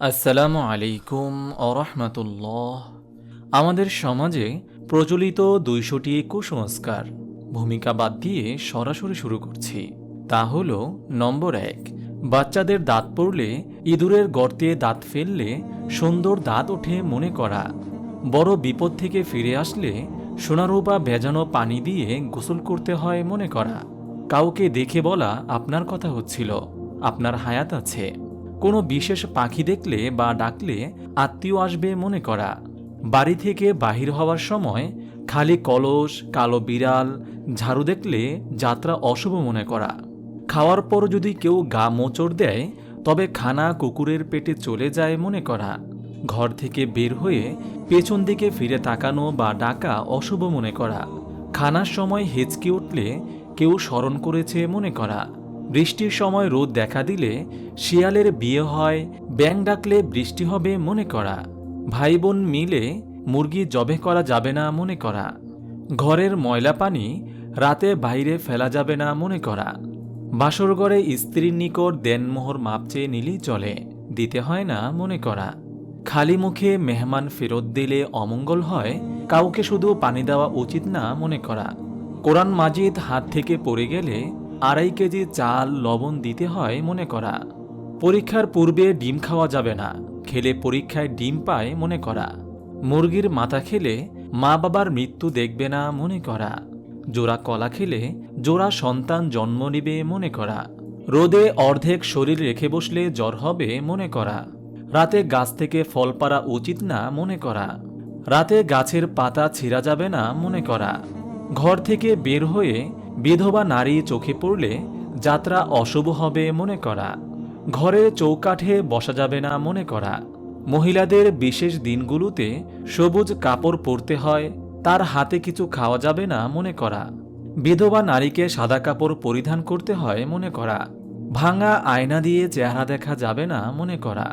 আসসালামু আলাইকুম আরহামতুল্লাহ আমাদের সমাজে প্রচলিত দুইশোটি কুসংস্কার, ভূমিকা বাদ দিয়ে সরাসরি শুরু করছি। তা হল, নম্বর এক, বাচ্চাদের দাঁত পড়লে, ইঁদুরের গর্তে দাঁত ফেললে সুন্দর দাঁত ওঠে মনে করা। বড় বিপদ থেকে ফিরে আসলে সোনারূপা ভেজানো পানি দিয়ে গোসল করতে হয় মনে করা। কাউকে দেখে বলা আপনার কথা হচ্ছিল, আপনার হায়াত আছে। কোনো বিশেষ পাখি দেখলে বা ডাকলে আত্মীয় আসবে মনে করা। বাড়ি থেকে বাহির হওয়ার সময় খালি কলস, কালো বিড়াল, ঝাড়ু দেখলে যাত্রা অশুভ মনে করা। খাওয়ার পর যদি কেউ গা মোচড় দেয়, তবে খানা কুকুরের পেটে চলে যায় মনে করা। ঘর থেকে বের হয়ে পেছন দিকে ফিরে তাকানো বা ডাকা অশুভ মনে করা। খানার সময় হেঁচকে উঠলে কেউ স্মরণ করেছে মনে করা। বৃষ্টির সময় রোদ দেখা দিলে শিয়ালের বিয়ে হয়, ব্যাং ডাকলে বৃষ্টি হবে মনে করা। ভাই বোন মিলে মুরগি জবে করা যাবে না মনে করা। ঘরের ময়লা পানি রাতে বাইরে ফেলা যাবে না মনে করা। বাসরঘরে স্ত্রীর নিকট দেনমোহর মাপ চেয়ে নিলেই চলে, দিতে হয় না মনে করা। খালি মুখে মেহমান ফেরত দিলে অমঙ্গল হয়, কাউকে শুধু পানি দেওয়া উচিত না মনে করা। কোরআন মাজিদ হাত থেকে পড়ে গেলে আড়াই কেজি চাল, লবণ দিতে হয় মনে করা। পরীক্ষার পূর্বে ডিম খাওয়া যাবে না। খেলে পরীক্ষায় ডিম পায় মনে করা। মুরগির মাথা খেলে মা বাবার মৃত্যু দেখবে না মনে করা। জোড়া কলা খেলে জোড়া সন্তান জন্ম নিবে মনে করা। রোদে অর্ধেক শরীর রেখে বসলে জ্বর হবে মনে করা। রাতে গাছ থেকে ফল পাড়া উচিত না মনে করা। রাতে গাছের পাতা ছিঁড়া যাবে না মনে করা। ঘর থেকে বের হয়ে বিধবা নারী চোখে পড়লে যাত্রা অশুভ হবে মনে করা। ঘরে চৌকাঠে বসা যাবে না মনে করা। মহিলাদের বিশেষ দিনগুলোতে সবুজ কাপড় পরতে হয়, তার হাতে কিছু খাওয়া যাবে না মনে করা। বিধবা নারীকে সাদা কাপড় পরিধান করতে হয় মনে করা। ভাঙা আয়না দিয়ে চেহারা দেখা যাবে না মনে করা।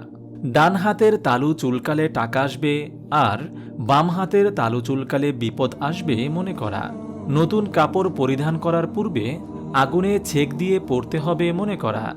ডান হাতের তালু চুলকালে টাকা আসবে, আর বাম হাতের তালু চুলকালে বিপদ আসবে মনে করা। নতুন কাপড় পরিধান করার পূর্বে আগুনে ছেক দিয়ে পড়তে হবে মনে করা।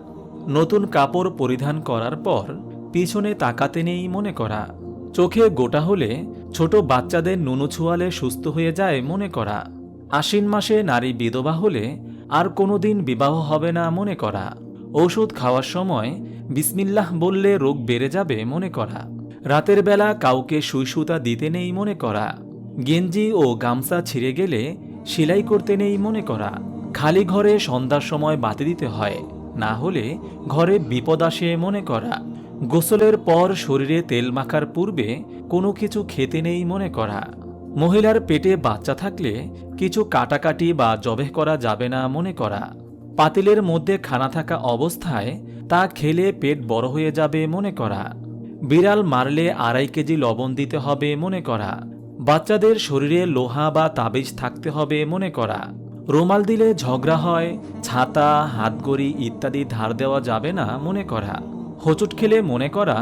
নতুন কাপড় পরিধান করার পর পিছনে তাকাতে নেই মনে করা। চোখে গোটা হলে ছোট বাচ্চাদের নুনু ছুয়ালে সুস্থ হয়ে যায় মনে করা। আশ্বিন মাসে নারী বিধবা হলে আর কোনোদিন বিবাহ হবে না মনে করা। ওষুধ খাওয়ার সময় বিসমিল্লাহ বললে রোগ বেড়ে যাবে মনে করা। রাতের বেলা কাউকে সুইসুতা দিতে নেই মনে করা। গেঞ্জি ও গামছা ছিঁড়ে গেলে সেলাই করতে নেই মনে করা। খালি ঘরে সন্ধ্যার সময় বাতি দিতে হয়, না হলে ঘরে বিপদ আসে মনে করা। গোসলের পর শরীরে তেল মাখার পূর্বে কোনো কিছু খেতে নেই মনে করা। মহিলার পেটে বাচ্চা থাকলে কিছু কাটাকাটি বা জবেহ করা যাবে না মনে করা। পাতিলের মধ্যে খানা থাকা অবস্থায় তা খেলে পেট বড় হয়ে যাবে মনে করা। বিড়াল মারলে আড়াই কেজি লবণ দিতে হবে মনে করা। বাচ্চাদের শরীরে লোহা বা তাবিজ থাকতে হবে মনে করা। রুমাল দিলে ঝগড়া হয়, ছাতা হাতগড়ি ইত্যাদি ধার দেওয়া যাবে না মনে করা। হোঁচট খেলে মনে করা,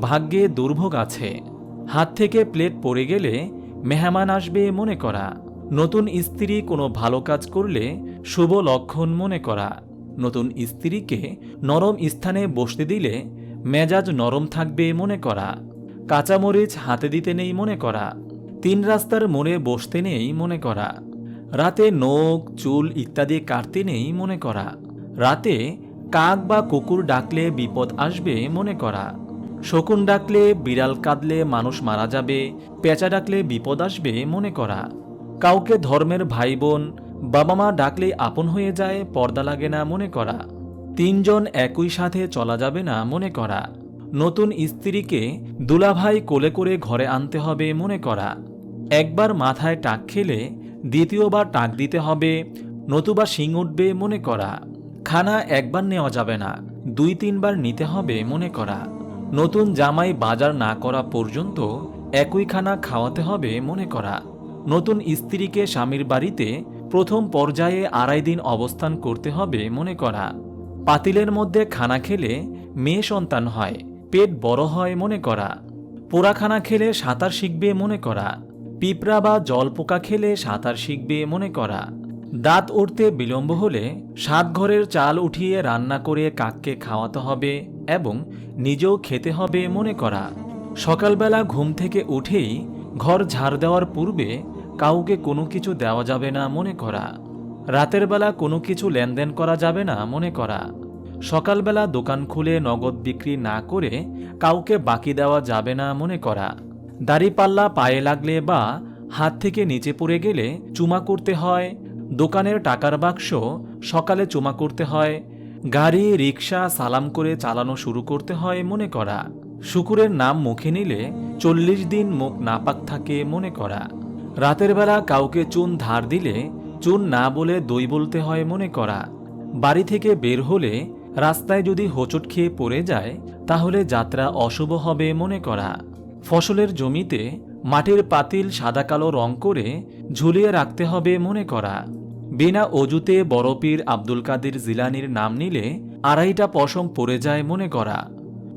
ভাগ্যে দুর্ভোগ আছে। হাত থেকে প্লেট পড়ে গেলে মেহমান আসবে মনে করা। নতুন স্ত্রী কোনো ভালো কাজ করলে শুভ লক্ষণ মনে করা। নতুন স্ত্রীকে নরম স্থানে বসতে দিলে মেজাজ নরম থাকবে মনে করা। কাঁচামরিচ হাতে দিতে নেই মনে করা। তিন রাস্তার মোড়ে বসতে নেই মনে করা। রাতে নখ, চুল ইত্যাদি কাটতে নেই মনে করা। রাতে কাক বা কুকুর ডাকলে বিপদ আসবে মনে করা। শকুন ডাকলে বিড়াল কাঁদলে মানুষ মারা যাবে, পেঁচা ডাকলে বিপদ আসবে মনে করা। কাউকে ধর্মের ভাই বোন বাবা মা ডাকলে আপন হয়ে যায়, পর্দা লাগে না মনে করা। তিনজন একই সাথে চলা যাবে না মনে করা। নতুন স্ত্রীকে দুলাভাই কোলে করে ঘরে আনতে হবে মনে করা। একবার মাথায় টাক খেলে দ্বিতীয়বার টাক দিতে হবে, নতুবা শিং উঠবে মনে করা। খানা একবার নেওয়া যাবে না, দুই তিনবার নিতে হবে মনে করা। নতুন জামাই বাজার না করা পর্যন্ত একই খানা খাওয়াতে হবে মনে করা। নতুন স্ত্রীকে স্বামীর বাড়িতে প্রথম পর্যায়ে আড়াই দিন অবস্থান করতে হবে মনে করা। পাতিলের মধ্যে খানা খেলে মেয়ে সন্তান হয়, পেট বড় হয় মনে করা। পোড়া খানা খেলে সাঁতার শিখবে মনে করা। পিঁপড়া বা জল পোকা খেলে সাঁতার শিখবে মনে করা। দাঁত উঠতে বিলম্ব হলে সাত ঘরের চাল উঠিয়ে রান্না করে কাককে খাওয়াতে হবে এবং নিজেও খেতে হবে মনে করা। সকালবেলা ঘুম থেকে উঠেই ঘর ঝাড় দেওয়ার পূর্বে কাউকে কোনো কিছু দেওয়া যাবে না মনে করা। রাতের বেলা কোনো কিছু লেনদেন করা যাবে না মনে করা। সকালবেলা দোকান খুলে নগদ বিক্রি না করে কাউকে বাকি দেওয়া যাবে না মনে করা। দাড়িপাল্লা পায়ে লাগলে বা হাত থেকে নিচে পড়ে গেলে চুমা করতে হয়। দোকানের টাকার বাক্স সকালে চুমা করতে হয়। গাড়ি রিক্সা সালাম করে চালানো শুরু করতে হয় মনে করা। শুকুরের নাম মুখে নিলে চল্লিশ দিন মুখ নাপাক থাকে মনে করা। রাতের বেলা কাউকে চুন ধার দিলে চুন না বলে দই বলতে হয় মনে করা। বাড়ি থেকে বের হলে রাস্তায় যদি হোঁচট খেয়ে পড়ে যায়, তাহলে যাত্রা অশুভ হবে মনে করা। ফসলের জমিতে মাটির পাতিল সাদা কালো রং করে ঝুলিয়ে রাখতে হবে মনে করা। বিনা অজুতে বড়পীর আব্দুল কাদের জিলানির নাম নিলে আড়াইটা পশম পড়ে যায় মনে করা।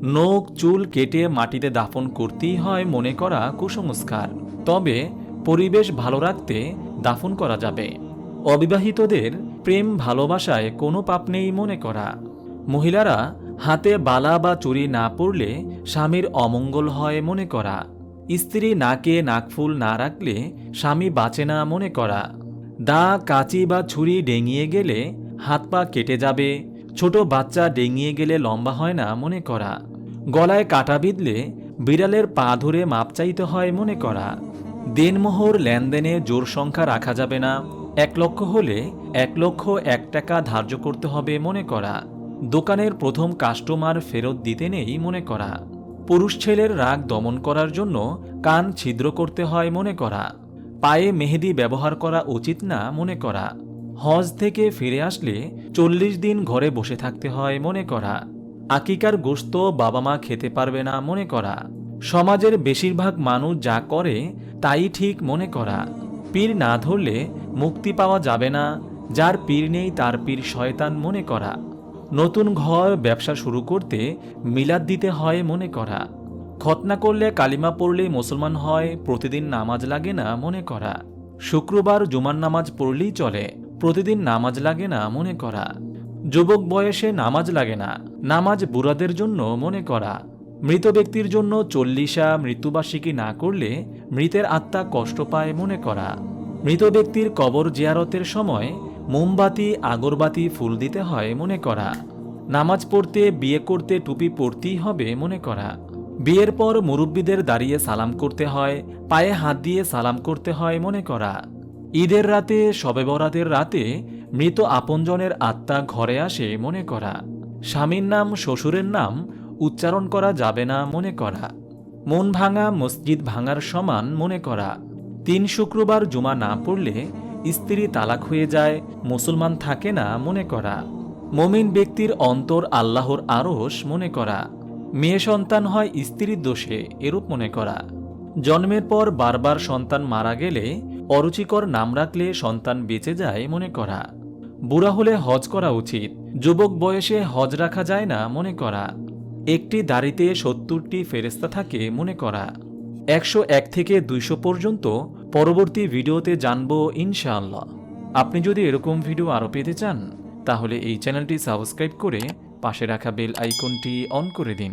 নখ, চুল কেটে মাটিতে দাফন করতেই হয় মনে করা কুসংস্কার। তবে পরিবেশ ভালো রাখতে দাফন করা যাবে। অবিবাহিতদের প্রেম ভালোবাসায় কোনো পাপ নেই মনে করা। মহিলারা হাতে বালা বা চুরি না পড়লে স্বামীর অমঙ্গল হয় মনে করা। স্ত্রী নাকে নাকফুল না রাখলে স্বামী বাঁচে না মনে করা। দা, কাঁচি বা ছুরি ডেঙিয়ে গেলে হাত পা কেটে যাবে। ছোট বাচ্চা ডেঙিয়ে গেলে লম্বা হয় না মনে করা। গলায় কাটা বিঁধলে বিড়ালের পা ধরে মাপ চাইতে হয় মনে করা। দেনমোহর লেনদেনে জোর সংখ্যা রাখা যাবে না। এক লক্ষ হলে এক লক্ষ এক টাকা ধার্য করতে হবে মনে করা। দোকানের প্রথম কাস্টমার ফেরত দিতে নেই মনে করা। পুরুষ ছেলের রাগ দমন করার জন্য কান ছিদ্র করতে হয় মনে করা। পায়ে মেহেদি ব্যবহার করা উচিত না মনে করা। হজ থেকে ফিরে আসলে চল্লিশ দিন ঘরে বসে থাকতে হয় মনে করা। আকিকার গোস্ত বাবা মা খেতে পারবে না মনে করা। সমাজের বেশিরভাগ মানুষ যা করে, তাই ঠিক মনে করা। পীর না ধরলে মুক্তি পাওয়া যাবে না, যার পীর নেই তার পীর শয়তান মনে করা। নতুন ঘর, ব্যবসা শুরু করতে মিলাদ দিতে হয় মনে করা। খতনা করলে কালিমা পড়লেই মুসলমান হয়, প্রতিদিন নামাজ লাগে না মনে করা। শুক্রবার জুমার নামাজ পড়লেই চলে, প্রতিদিন নামাজ লাগে না মনে করা। যুবক বয়সে নামাজ লাগে না, নামাজ বুড়াদের জন্য মনে করা। মৃত ব্যক্তির জন্য চল্লিশা মৃত্যুবার্ষিকী না করলে মৃতের আত্মা কষ্ট পায় মনে করা। মৃত ব্যক্তির কবর জিয়ারতের সময় মোমবাতি, আগরবাতি ফুল দিতে হয় মনে করা। নামাজ পড়তে, বিয়ে করতে টুপি পরতেই হবে মনে করা। বিয়ের পর মুরব্বীদের দাঁড়িয়ে সালাম করতে হয়, পায়ে হাত দিয়ে সালাম করতে হয় মনে করা। ঈদের রাতে, শবে বরাতের রাতে মৃত আপনজনের আত্মা ঘরে আসে মনে করা। স্বামীর নাম, শ্বশুরের নাম উচ্চারণ করা যাবে না মনে করা। মন ভাঙা, মসজিদ ভাঙার সমান মনে করা। তিন শুক্রবার জুমা না পড়লে স্ত্রী তালাক হয়ে যায়, মুসলমান থাকে না মনে করা। মমিন ব্যক্তির অন্তর আল্লাহর আরস মনে করা। মেয়ে সন্তান হয় স্ত্রীর দোষে এরূপ মনে করা। জন্মের পর বারবার সন্তান মারা গেলে অরুচিকর নাম রাখলে সন্তান বেঁচে যায় মনে করা। বুড়া হলে হজ করা উচিত, যুবক বয়সে হজ রাখা যায় না মনে করা। একটি দাড়িতে সত্তরটি ফেরেস্তা থাকে মনে করা। একশো এক থেকে দুইশো পর্যন্ত পরবর্তী ভিডিওতে জানব ইনশাআল্লাহ। আপনি যদি এরকম ভিডিও আরও পেতে চান, তাহলে এই চ্যানেলটি সাবস্ক্রাইব করে পাশে রাখা বেল আইকনটি অন করে দিন।